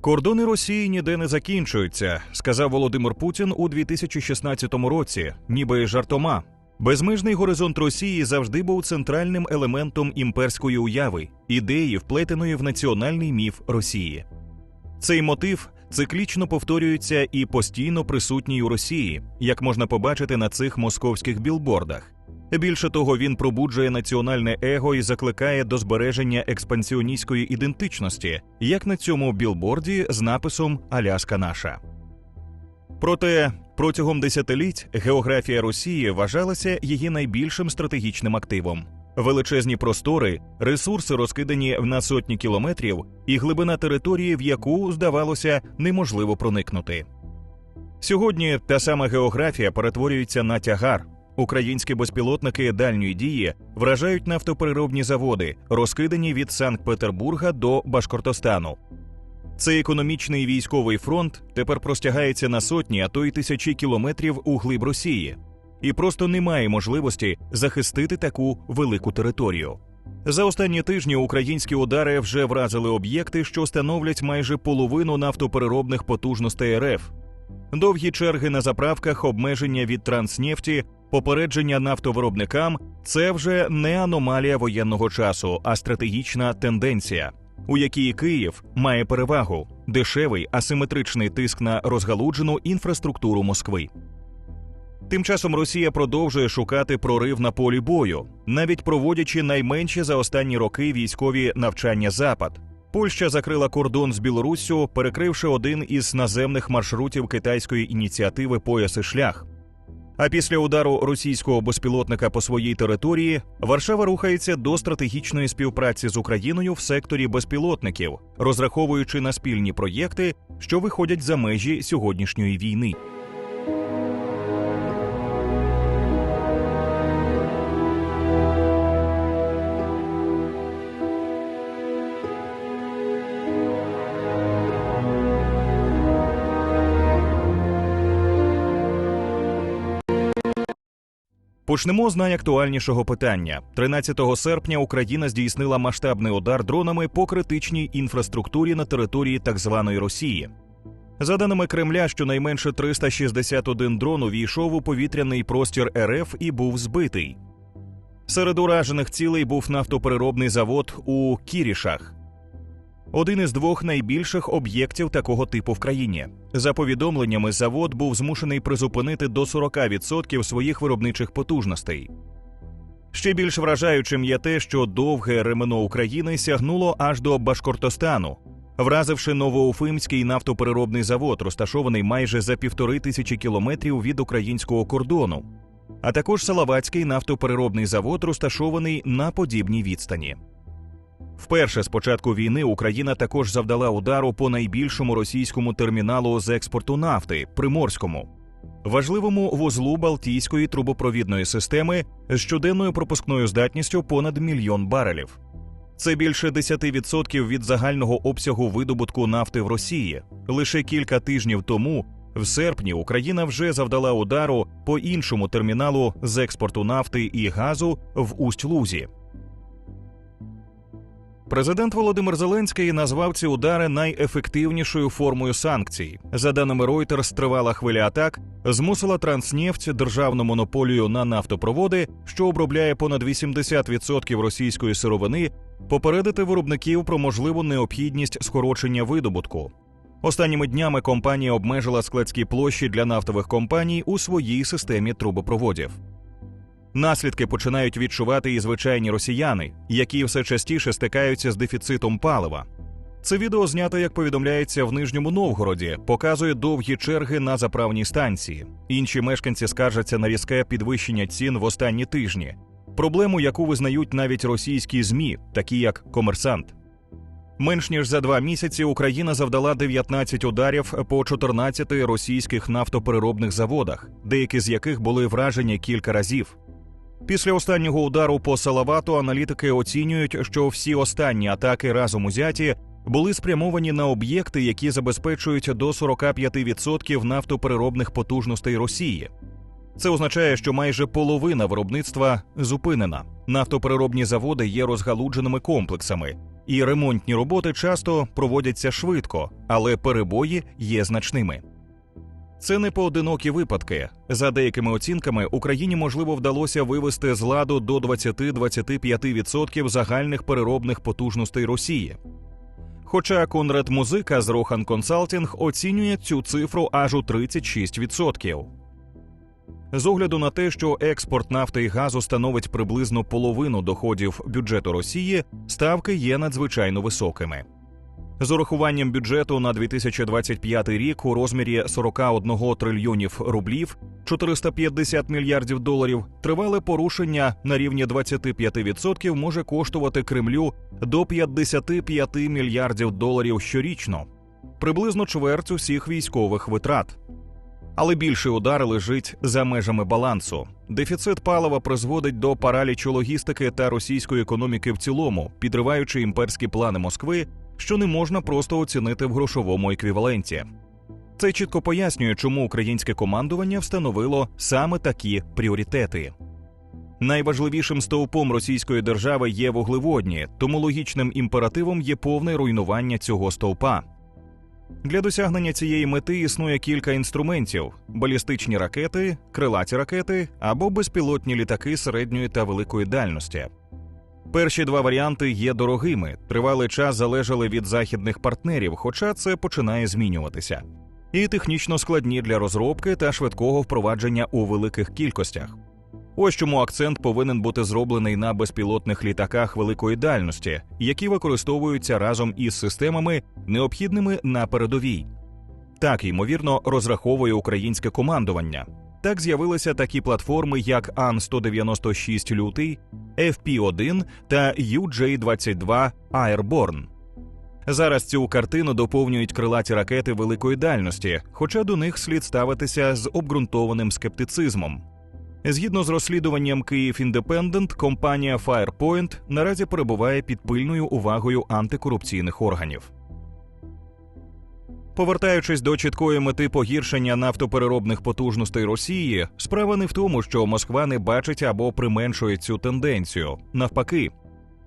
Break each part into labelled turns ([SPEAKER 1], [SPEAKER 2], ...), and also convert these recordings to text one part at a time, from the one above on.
[SPEAKER 1] Кордони Росії ніде не закінчуються, сказав Володимир Путін у 2016 році, ніби жартома. Безмежний горизонт Росії завжди був центральним елементом імперської уяви, ідеї, вплетеної в національний міф Росії. Цей мотив циклічно повторюється і постійно присутній у Росії, як можна побачити на цих московських білбордах. Більше того, він пробуджує національне его і закликає до збереження експансіоністської ідентичності, як на цьому білборді з написом Аляска наша. Проте протягом десятиліть географія Росії вважалася її найбільшим стратегічним активом. Величезні простори, ресурси розкидані на сотні кілометрів, і глибина території, в яку, здавалося, неможливо проникнути. Сьогодні та сама географія перетворюється на тягар. Українські безпілотники дальньої дії вражають нафтопереробні заводи, розкидані від Санкт-Петербурга до Башкортостану. Цей економічний військовий фронт тепер простягається на сотні, а то й тисячі кілометрів у глиб Росії, і просто немає можливості захистити таку велику територію. За останні тижні українські удари вже вразили об'єкти, що становлять майже половину нафтопереробних потужностей РФ. Довгі черги на заправках, обмеження від транснефті, попередження нафтовиробникам це вже не аномалія воєнного часу, а стратегічна тенденція, у якій Київ має перевагу дешевий асиметричний тиск на розгалуджену інфраструктуру Москви. Тим часом Росія продовжує шукати прорив на полі бою, навіть проводячи найменші за останні роки військові навчання Запад. Польща закрила кордон з Білоруссю, перекривши один із наземних маршрутів китайської ініціативи Пояс і шлях. А після удару російського безпілотника по своїй території Варшава рухається до стратегічної співпраці з Україною в секторі безпілотників, розраховуючи на спільні проєкти, що виходять за межі сьогоднішньої війни. Почнемо з найактуальнішого питання. 13 серпня Україна здійснила масштабний удар дронами по критичній інфраструктурі на території так званої Росії. За даними Кремля, щонайменше 361 дрон увійшов у повітряний простір РФ і був збитий. Серед уражених цілей був нафтопереробний завод у Кірішах один із двох найбільших об'єктів такого типу в країні. За повідомленнями, завод був змушений призупинити до 40% своїх виробничих потужностей. Ще більш вражаючим є те, що довге ремено України сягнуло аж до Башкортостану, вразивши Новоуфимський нафтопереробний завод, розташований майже за півтори тисячі кілометрів від українського кордону, а також Салаватський нафтопереробний завод, розташований на подібній відстані. Вперше з початку війни Україна також завдала удару по найбільшому російському терміналу з експорту нафти приморському, важливому вузлу Балтійської трубопровідної системи з щоденною пропускною здатністю понад мільйон барелів. Це більше 10% від загального обсягу видобутку нафти в Росії. Лише кілька тижнів тому, в серпні, Україна вже завдала удару по іншому терміналу з експорту нафти і газу в Усть-Лузі. Президент Володимир Зеленський назвав ці удари найефективнішою формою санкцій. За даними Reuters, тривала хвиля атак змусила Транснефть державну монополію на нафтопроводи, що обробляє понад 80% російської сировини, попередити виробників про можливу необхідність скорочення видобутку. Останніми днями компанія обмежила складські площі для нафтових компаній у своїй системі трубопроводів. Наслідки починають відчувати і звичайні росіяни, які все частіше стикаються з дефіцитом палива. Це відео знято, як повідомляється в Нижньому Новгороді, показує довгі черги на заправній станції. Інші мешканці скаржаться на різке підвищення цін в останні тижні, проблему, яку визнають навіть російські змі, такі як комерсант. Менш ніж за два місяці Україна завдала 19 ударів по 14 російських нафтопереробних заводах, деякі з яких були вражені кілька разів. Після останнього удару по Салавату аналітики оцінюють, що всі останні атаки разом узяті були спрямовані на об'єкти, які забезпечують до 45% нафтопереробних потужностей Росії. Це означає, що майже половина виробництва зупинена. Нафтопереробні заводи є розгалудженими комплексами, і ремонтні роботи часто проводяться швидко, але перебої є значними. Це не поодинокі випадки. За деякими оцінками, Україні можливо вдалося вивести з ладу до 20-25% загальних переробних потужностей Росії. Хоча Конрад Музика з Рохан Консалтінг оцінює цю цифру аж у 36%. З огляду на те, що експорт нафти і газу становить приблизно половину доходів бюджету Росії, ставки є надзвичайно високими. З урахуванням бюджету на 2025 рік у розмірі 41 трильйонів рублів, 450 мільярдів доларів, тривале порушення на рівні 25% може коштувати Кремлю до 55 мільярдів доларів щорічно, приблизно чверть усіх військових витрат. Але більший удар лежить за межами балансу. Дефіцит палива призводить до паралічу логістики та російської економіки в цілому, підриваючи імперські плани Москви, що не можна просто оцінити в грошовому еквіваленті. Це чітко пояснює, чому українське командування встановило саме такі пріоритети. Найважливішим стовпом російської держави є вуглеводні, тому логічним імперативом є повне руйнування цього стовпа. Для досягнення цієї мети існує кілька інструментів: балістичні ракети, крилаті ракети або безпілотні літаки середньої та великої дальності. Перші два варіанти є дорогими, тривалий час залежали від західних партнерів, хоча це починає змінюватися, і технічно складні для розробки та швидкого впровадження у великих кількостях. Ось чому акцент повинен бути зроблений на безпілотних літаках великої дальності, які використовуються разом із системами, необхідними на передовій. Так ймовірно розраховує українське командування. Так з'явилися такі платформи, як Ан-196 Лютий, FP-1 та UJ-22 Airborne. Зараз цю картину доповнюють крилаті ракети великої дальності, хоча до них слід ставитися з обґрунтованим скептицизмом. Згідно з розслідуванням Київ Індепендент, компанія Firepoint наразі перебуває під пильною увагою антикорупційних органів. Повертаючись до чіткої мети погіршення нафтопереробних потужностей Росії, справа не в тому, що Москва не бачить або применшує цю тенденцію. Навпаки,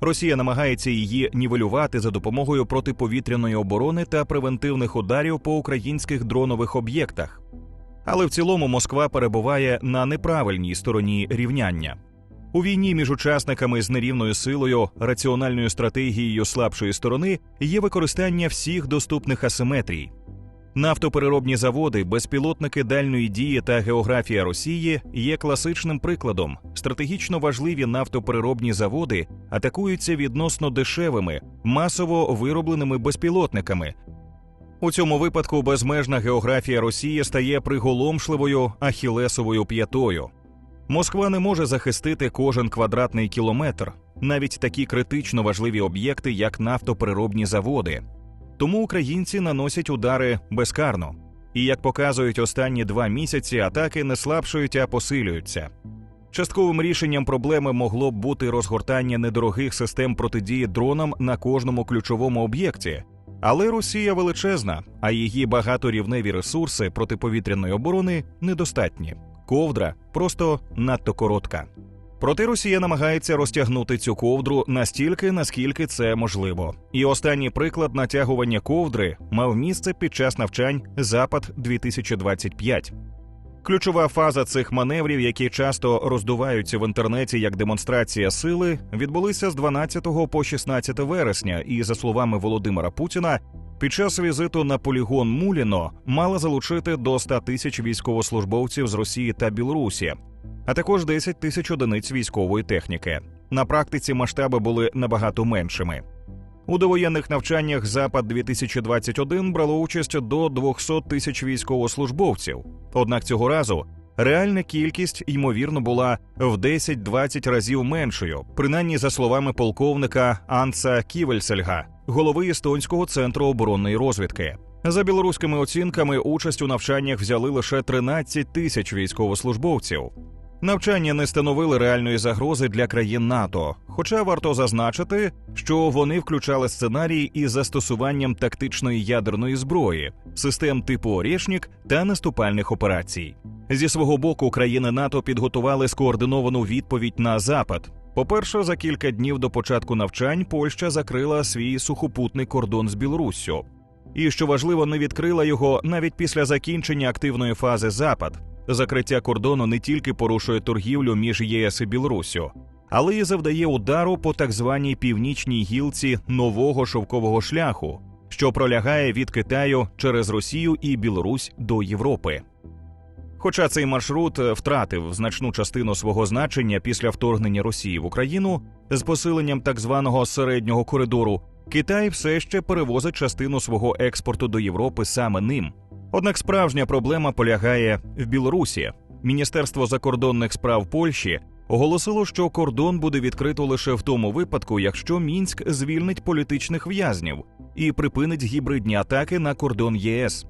[SPEAKER 1] Росія намагається її нівелювати за допомогою протиповітряної оборони та превентивних ударів по українських дронових об'єктах. Але в цілому Москва перебуває на неправильній стороні рівняння. У війні між учасниками з нерівною силою, раціональною стратегією слабшої сторони є використання всіх доступних асиметрій. Нафтопереробні заводи, безпілотники дальної дії та географія Росії є класичним прикладом. Стратегічно важливі нафтопереробні заводи атакуються відносно дешевими, масово виробленими безпілотниками. У цьому випадку безмежна географія Росії стає приголомшливою ахілесовою п'ятою. Москва не може захистити кожен квадратний кілометр, навіть такі критично важливі об'єкти, як нафтопереробні заводи. Тому українці наносять удари безкарно. І як показують останні два місяці, атаки не слабшують, а посилюються. Частковим рішенням проблеми могло б бути розгортання недорогих систем протидії дронам на кожному ключовому об'єкті. Але Росія величезна, а її багаторівневі ресурси протиповітряної оборони недостатні. Ковдра просто надто коротка. Проте Росія намагається розтягнути цю ковдру настільки, наскільки це можливо. І останній приклад натягування ковдри мав місце під час навчань Запад 2025 Ключова фаза цих маневрів, які часто роздуваються в інтернеті як демонстрація сили, відбулися з 12 по 16 вересня, і за словами Володимира Путіна, під час візиту на полігон Муліно мала залучити до 100 тисяч військовослужбовців з Росії та Білорусі, а також 10 тисяч одиниць військової техніки. На практиці масштаби були набагато меншими. У довоєнних навчаннях Запад 2021 брало участь до 200 тисяч військовослужбовців. Однак цього разу реальна кількість ймовірно була в 10-20 разів меншою, принаймні за словами полковника Анца Ківельсельга, голови естонського центру оборонної розвідки. За білоруськими оцінками, участь у навчаннях взяли лише 13 тисяч військовослужбовців. Навчання не становили реальної загрози для країн НАТО, хоча варто зазначити, що вони включали сценарій із застосуванням тактичної ядерної зброї, систем типу «Орєшнік» та наступальних операцій. Зі свого боку країни НАТО підготували скоординовану відповідь на запад. По-перше, за кілька днів до початку навчань Польща закрила свій сухопутний кордон з Білоруссю. І що важливо, не відкрила його навіть після закінчення активної фази Запад. Закриття кордону не тільки порушує торгівлю між ЄС і Білоруссю, але й завдає удару по так званій північній гілці нового шовкового шляху, що пролягає від Китаю через Росію і Білорусь до Європи. Хоча цей маршрут втратив значну частину свого значення після вторгнення Росії в Україну з посиленням так званого середнього коридору, Китай все ще перевозить частину свого експорту до Європи саме ним. Однак справжня проблема полягає в Білорусі. Міністерство закордонних справ Польщі оголосило, що кордон буде відкрито лише в тому випадку, якщо мінськ звільнить політичних в'язнів і припинить гібридні атаки на кордон ЄС.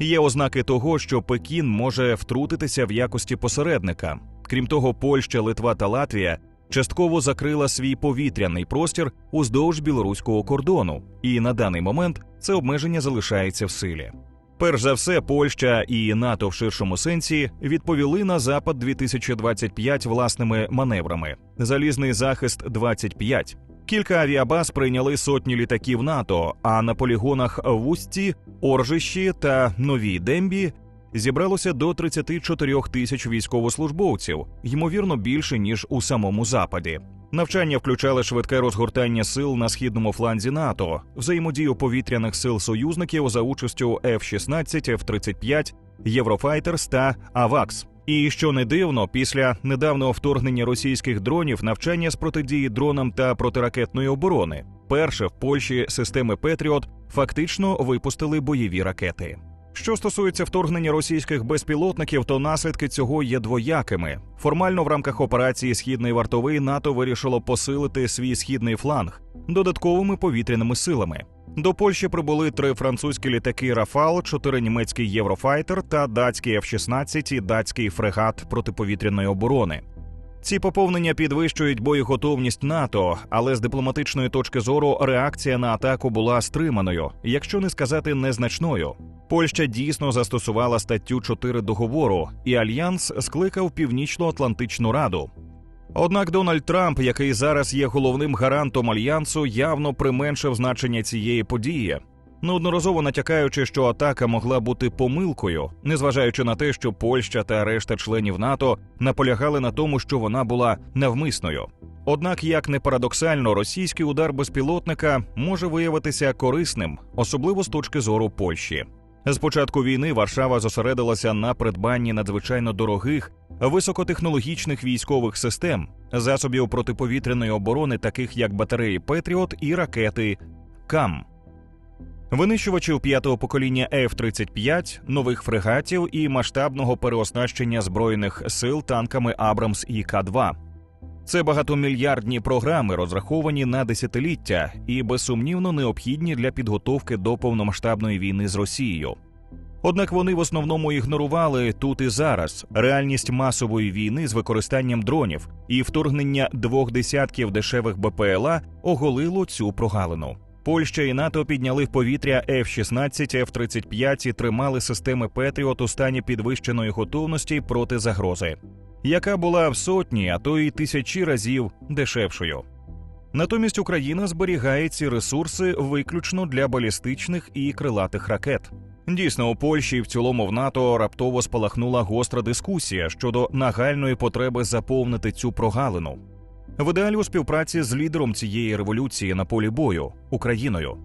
[SPEAKER 1] Є ознаки того, що Пекін може втрутитися в якості посередника. Крім того, Польща, Литва та Латвія частково закрила свій повітряний простір уздовж білоруського кордону, і на даний момент це обмеження залишається в силі. Перш за все, Польща і НАТО в ширшому сенсі відповіли на запад 2025 власними маневрами. Залізний захист 25 Кілька авіабаз прийняли сотні літаків НАТО. А на полігонах в Усті, Оржищі та Новій Дембі зібралося до 34 тисяч військовослужбовців, ймовірно, більше ніж у самому западі. Навчання включали швидке розгортання сил на східному фланзі НАТО, взаємодію повітряних сил союзників за участю F-16, F-35, Єврофайтерс та Авакс. І що не дивно, після недавнього вторгнення російських дронів навчання з протидії дронам та протиракетної оборони, перше в Польщі системи Петріот фактично випустили бойові ракети. Що стосується вторгнення російських безпілотників, то наслідки цього є двоякими. Формально в рамках операції Східний вартовий НАТО вирішило посилити свій східний фланг додатковими повітряними силами. До Польщі прибули три французькі літаки Рафал, чотири німецькі Єврофайтер та датський F-16 і датський фрегат протиповітряної оборони. Ці поповнення підвищують боєготовність НАТО, але з дипломатичної точки зору реакція на атаку була стриманою, якщо не сказати незначною. Польща дійсно застосувала статтю 4 договору, і альянс скликав Північно-Атлантичну раду. Однак Дональд Трамп, який зараз є головним гарантом альянсу, явно применшив значення цієї події, неодноразово натякаючи, що атака могла бути помилкою, незважаючи на те, що Польща та решта членів НАТО наполягали на тому, що вона була навмисною. Однак, як не парадоксально, російський удар безпілотника може виявитися корисним, особливо з точки зору Польщі. З початку війни Варшава зосередилася на придбанні надзвичайно дорогих високотехнологічних військових систем, засобів протиповітряної оборони, таких як батареї Петріот і ракети КАМ. Винищувачів п'ятого покоління F-35, нових фрегатів і масштабного переоснащення збройних сил танками Абрамс і К-2. Це багатомільярдні програми, розраховані на десятиліття і безсумнівно необхідні для підготовки до повномасштабної війни з Росією. Однак вони в основному ігнорували тут і зараз реальність масової війни з використанням дронів і вторгнення двох десятків дешевих БПЛА оголило цю прогалину. Польща і НАТО підняли в повітря F-16, F-35 і тримали системи Петріот у стані підвищеної готовності проти загрози, яка була в сотні, а то й тисячі разів дешевшою. Натомість Україна зберігає ці ресурси виключно для балістичних і крилатих ракет. Дійсно, у Польщі і в цілому в НАТО раптово спалахнула гостра дискусія щодо нагальної потреби заповнити цю прогалину. В ідеалі у співпраці з лідером цієї революції на полі бою Україною.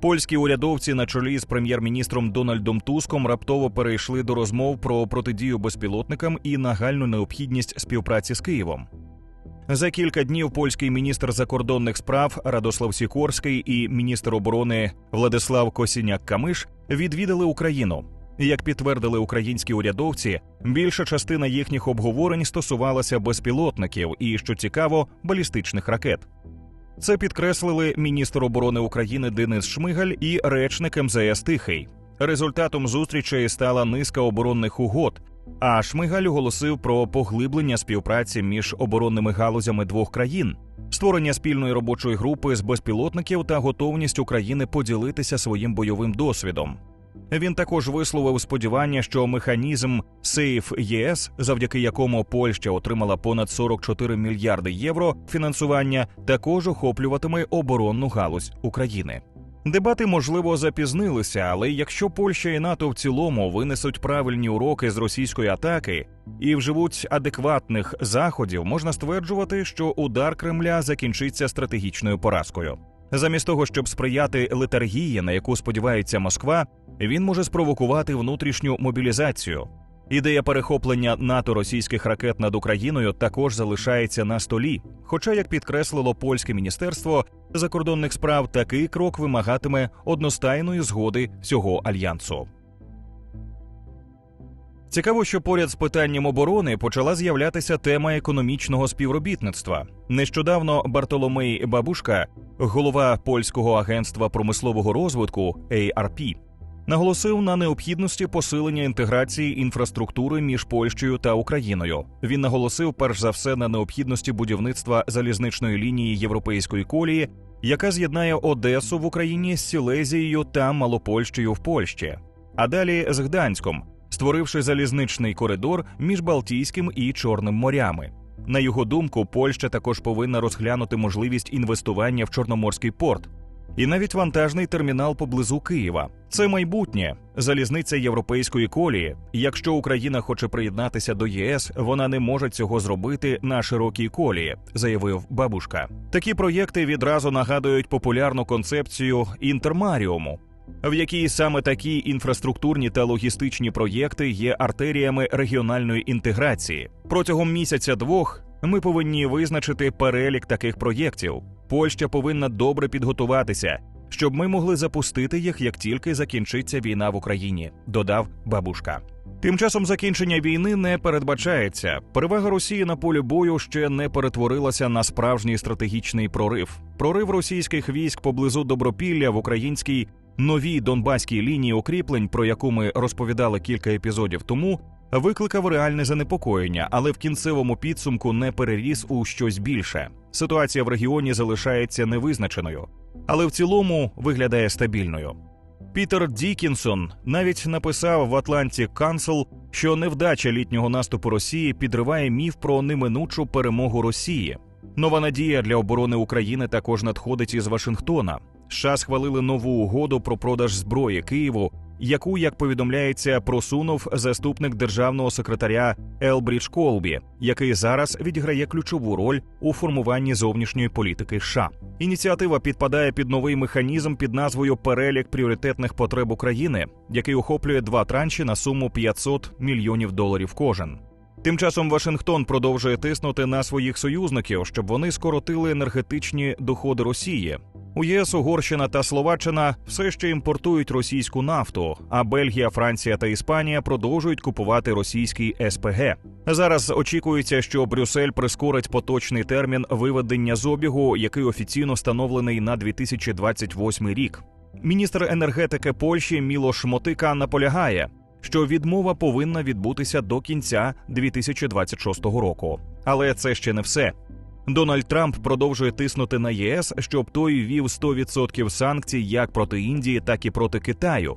[SPEAKER 1] Польські урядовці на чолі з прем'єр-міністром Дональдом Туском раптово перейшли до розмов про протидію безпілотникам і нагальну необхідність співпраці з Києвом. За кілька днів польський міністр закордонних справ Радослав Сікорський і міністр оборони Владислав Косіняк Камиш відвідали Україну. Як підтвердили українські урядовці, більша частина їхніх обговорень стосувалася безпілотників і, що цікаво, балістичних ракет. Це підкреслили міністр оборони України Денис Шмигаль і речник МЗС Тихий. Результатом зустрічей стала низка оборонних угод. А Шмигаль оголосив про поглиблення співпраці між оборонними галузями двох країн, створення спільної робочої групи з безпілотників та готовність України поділитися своїм бойовим досвідом. Він також висловив сподівання, що механізм Сейф ЄС, завдяки якому Польща отримала понад 44 мільярди євро фінансування, також охоплюватиме оборонну галузь України. Дебати можливо запізнилися, але якщо Польща і НАТО в цілому винесуть правильні уроки з російської атаки і вживуть адекватних заходів, можна стверджувати, що удар Кремля закінчиться стратегічною поразкою. Замість того, щоб сприяти летаргії, на яку сподівається Москва, він може спровокувати внутрішню мобілізацію. Ідея перехоплення НАТО російських ракет над Україною також залишається на столі. Хоча, як підкреслило польське міністерство закордонних справ, такий крок вимагатиме одностайної згоди всього альянсу. Цікаво, що поряд з питанням оборони почала з'являтися тема економічного співробітництва. Нещодавно Бартоломей Бабушка, голова польського агентства промислового розвитку ARP, наголосив на необхідності посилення інтеграції інфраструктури між Польщею та Україною. Він наголосив перш за все на необхідності будівництва залізничної лінії європейської колії, яка з'єднає Одесу в Україні з Сілезією та Малопольщею в Польщі, а далі з Гданськом, створивши залізничний коридор між Балтійським і Чорним морями. На його думку, Польща також повинна розглянути можливість інвестування в Чорноморський порт і навіть вантажний термінал поблизу Києва. Це майбутнє залізниця європейської колії. Якщо Україна хоче приєднатися до ЄС, вона не може цього зробити на широкій колії, заявив бабушка. Такі проєкти відразу нагадують популярну концепцію інтермаріуму. В якій саме такі інфраструктурні та логістичні проєкти є артеріями регіональної інтеграції протягом місяця-двох ми повинні визначити перелік таких проєктів. Польща повинна добре підготуватися, щоб ми могли запустити їх, як тільки закінчиться війна в Україні, додав бабушка. Тим часом закінчення війни не передбачається. Перевага Росії на полі бою ще не перетворилася на справжній стратегічний прорив. Прорив російських військ поблизу Добропілля в українській новій донбаській лінії укріплень, про яку ми розповідали кілька епізодів тому, викликав реальне занепокоєння, але в кінцевому підсумку не переріс у щось більше. Ситуація в регіоні залишається невизначеною, але в цілому виглядає стабільною. Пітер Дікінсон навіть написав в Atlantic Council, що невдача літнього наступу Росії підриває міф про неминучу перемогу Росії. Нова надія для оборони України також надходить із Вашингтона. США схвалили нову угоду про продаж зброї Києву, яку, як повідомляється, просунув заступник державного секретаря Елбрідж Колбі, який зараз відіграє ключову роль у формуванні зовнішньої політики. США. ініціатива підпадає під новий механізм під назвою Перелік пріоритетних потреб України, який охоплює два транші на суму 500 мільйонів доларів кожен. Тим часом Вашингтон продовжує тиснути на своїх союзників, щоб вони скоротили енергетичні доходи Росії. У ЄС Угорщина та Словаччина все ще імпортують російську нафту, а Бельгія, Франція та Іспанія продовжують купувати російський СПГ. Зараз очікується, що Брюссель прискорить поточний термін виведення з обігу, який офіційно встановлений на 2028 рік. Міністр енергетики Польщі Мілош Мотика наполягає, що відмова повинна відбутися до кінця 2026 року. Але це ще не все. Дональд Трамп продовжує тиснути на ЄС, щоб той ввів 100% санкцій як проти Індії, так і проти Китаю,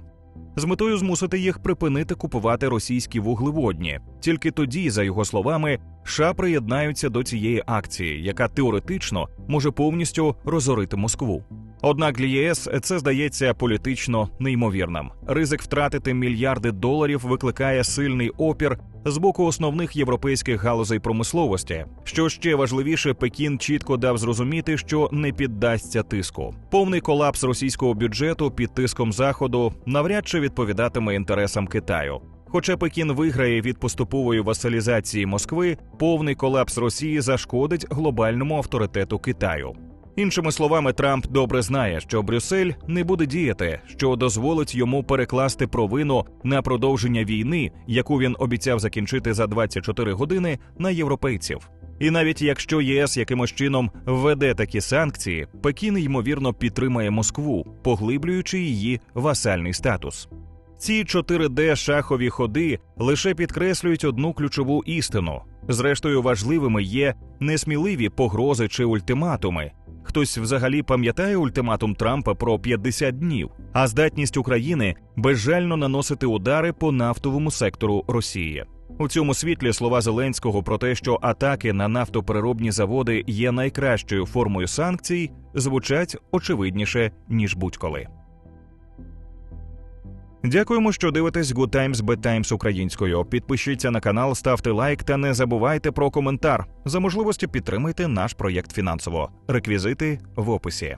[SPEAKER 1] з метою змусити їх припинити купувати російські вуглеводні. Тільки тоді, за його словами, США приєднаються до цієї акції, яка теоретично може повністю розорити Москву. Однак для ЄС це здається політично неймовірним. Ризик втратити мільярди доларів викликає сильний опір з боку основних європейських галузей промисловості. Що ще важливіше, Пекін чітко дав зрозуміти, що не піддасться тиску. Повний колапс російського бюджету під тиском заходу навряд чи відповідатиме інтересам Китаю. Хоча Пекін виграє від поступової васалізації Москви, повний колапс Росії зашкодить глобальному авторитету Китаю. Іншими словами, Трамп добре знає, що Брюссель не буде діяти, що дозволить йому перекласти провину на продовження війни, яку він обіцяв закінчити за 24 години, на європейців. І навіть якщо ЄС якимось чином введе такі санкції, Пекін ймовірно підтримає Москву, поглиблюючи її васальний статус. Ці 4D шахові ходи лише підкреслюють одну ключову істину. Зрештою, важливими є несміливі погрози чи ультиматуми, Хтось взагалі пам'ятає ультиматум Трампа про 50 днів, а здатність України безжально наносити удари по нафтовому сектору Росії. У цьому світлі слова Зеленського про те, що атаки на нафтопереробні заводи є найкращою формою санкцій, звучать очевидніше ніж будь-коли. Дякуємо, що дивитесь Good Times Bad Times українською. Підпишіться на канал, ставте лайк та не забувайте про коментар. За можливості підтримайте наш проєкт фінансово. Реквізити в описі.